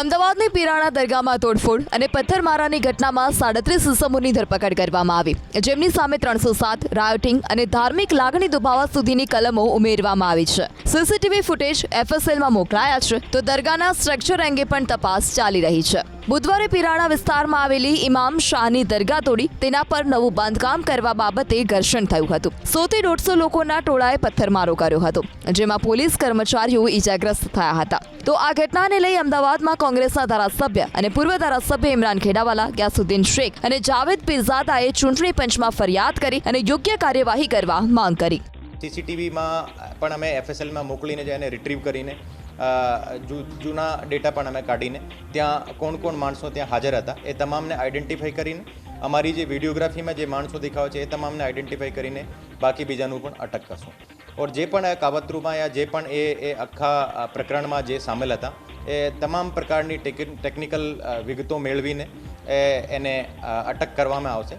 અમદાવાદની પીરાણા દરગાહમાં તોડફોડ અને પથ્થરમારાની ઘટનામાં સાડત્રીસ ઇસમોની ધરપકડ કરવામાં આવી. જેમની સામે ત્રણસો સાત રાયોટિંગ અને ધાર્મિક લાગણી દુભાવા સુધીની કલમો ઉમેરવામાં આવી છે. સીસીટીવી ફૂટેજ એફએસએલમાં મોકલાયા છે, તો દરગાહના સ્ટ્રક્ચર અંગે પણ તપાસ ચાલી રહી છે. બુધવારે પીરાણા વિસ્તારમાં આવેલી ઇમામ શાહની દરગાહ તોડી તેના પર નવું બાંધકામ કરવા બાબતે ઘર્ષણ થયું હતું. સોથી દોઢસો લોકોના ટોળાએ પથ્થરમારો કર્યો હતો, જેમાં પોલીસ કર્મચારીઓ ઈજાગ્રસ્ત થયા હતા. તો આ ઘટનાને લઈ અમદાવાદમાં કોંગ્રેસના ધારાસભ્ય અને પૂર્વ ધારાસભ્ય ઇમરાન ખેડાવાલા, ગ્યાસુદ્દીન શેખ અને જાવેદ પીરઝાદાએ ચૂંટણી પંચમાં ફરિયાદ કરી અને યોગ્ય કાર્યવાહી કરવા માંગ કરી. સીસીટીવીમાં પણ અમે એફએસએલમાં મોકલીને જઈને રિટ્રીવ કરીને જૂના ડેટા પણ અમે કાઢીને ત્યાં કોણ કોણ માણસો ત્યાં હાજર હતા એ તમામને આઈડેન્ટિફાઈ કરીને અમારી જે વિડીયોગ્રાફીમાં જે માણસો દેખાવા છે એ તમામને આઈડેન્ટિફાઈ કરીને બાકી બીજાનું પણ અટક કરશું. ઓર જે પણ કાવતરૂમાં યા જે પણ એ એ આખા પ્રકરણમાં જે સામેલ હતા, એ તમામ પ્રકારની ટેકનિકલ વિગતો મેળવીને એને અટક કરવામાં આવશે.